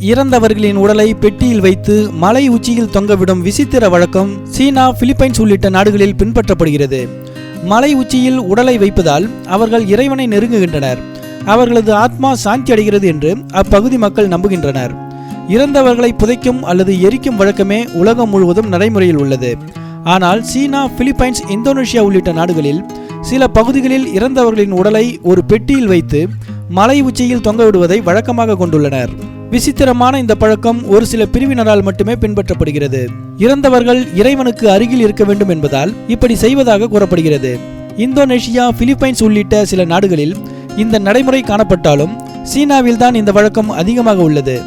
இறந்தவர்களின் உடலை பெட்டியில் வைத்து மலை உச்சியில் தொங்கவிடும் விசித்திர வழக்கம் சீனா பிலிப்பைன்ஸ் உள்ளிட்ட நாடுகளில் பின்பற்றப்படுகிறது. மலை உச்சியில் உடலை வைப்பதால் அவர்கள் இறைவனை நெருங்குகின்றனர். அவர்களது ஆத்மா சாந்தி அடைகிறது என்று அப்பகுதி மக்கள் நம்புகின்றனர். இறந்தவர்களை புதைக்கும் அல்லது எரிக்கும் வழக்கமே உலகம் முழுவதும் நடைமுறையில் உள்ளது. ஆனால் சீனா பிலிப்பைன்ஸ் இந்தோனேஷியா உள்ளிட்ட நாடுகளில் சில பகுதிகளில் இறந்தவர்களின் உடலை ஒரு பெட்டியில் வைத்து மலை உச்சியில் தொங்கவிடுவதை வழக்கமாக கொண்டுள்ளனர். விசித்திரமான இந்த பழக்கம் ஒரு சில பிரிவினரால் மட்டுமே பின்பற்றப்படுகிறது. இறந்தவர்கள் இறைவனுக்கு அருகில் இருக்க வேண்டும் என்பதால் இப்படி செய்வதாக கூறப்படுகிறது. இந்தோனேஷியா பிலிப்பைன்ஸ் உள்ளிட்ட சில நாடுகளில் இந்த நடைமுறை காணப்பட்டாலும் சீனாவில்தான் இந்த வழக்கம் அதிகமாக உள்ளது.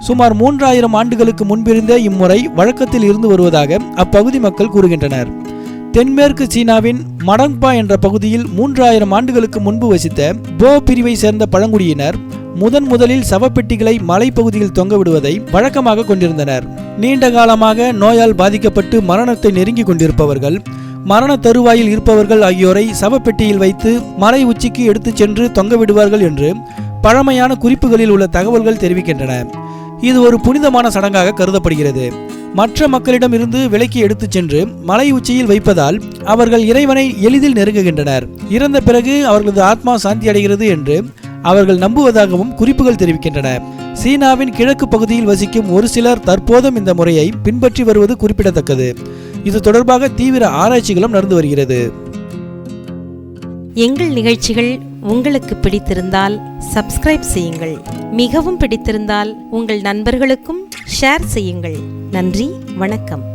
சுமார் மூன்றாயிரம் ஆண்டுகளுக்கு முன்பிருந்த இம்முறை வழக்கத்தில் இருந்து வருவதாக அப்பகுதி மக்கள் கூறுகின்றனர். தென்மேற்கு சீனாவின் மடங்பா என்ற பகுதியில் மூன்றாயிரம் ஆண்டுகளுக்கு முன்பு வசித்த போ பிரிவை சேர்ந்த பழங்குடியினர் முதன் முதலில் சவப்பெட்டிகளை மலைப்பகுதியில் தொங்கவிடுவதை வழக்கமாக கொண்டிருந்தனர். நீண்ட காலமாக நோயால் பாதிக்கப்பட்டு மரணத்தை நெருங்கி கொண்டிருப்பவர்கள் மரண தருவாயில் இருப்பவர்கள் ஆகியோரை சவப்பெட்டியில் வைத்து மலை உச்சிக்கு எடுத்துச் சென்று தொங்கவிடுவார்கள் என்று பழமையான குறிப்புகளில் உள்ள தகவல்கள் தெரிவிக்கின்றன. இது ஒரு புனிதமான சடங்காக கருதப்படுகிறது. மற்ற மக்களிடம் இருந்து விலக்கி எடுத்துச் சென்று மலை உச்சியில் வைப்பதால் அவர்கள் இறைவனை எளிதில் நெருங்குகின்றனர். இறந்த பிறகு அவர்களது ஆத்மா சாந்தி அடைகிறது என்று அவர்கள் நம்புவதாகவும் குறிப்புகள் தெரிவிக்கின்றன. சீனாவின் கிழக்கு பகுதியில் வசிக்கும் ஒரு சிலர் தற்போதும் இந்த முறையை பின்பற்றி வருவது குறிப்பிடத்தக்கது. இது தொடர்பாக தீவிர ஆராய்ச்சிகளும் நடந்து வருகிறது. எங்கள் நிகழ்ச்சிகள் உங்களுக்கு பிடித்திருந்தால் சப்ஸ்கிரைப் செய்யுங்கள். மிகவும் பிடித்திருந்தால் உங்கள் நண்பர்களுக்கும் ஷேர் செய்யுங்கள். நன்றி வணக்கம்.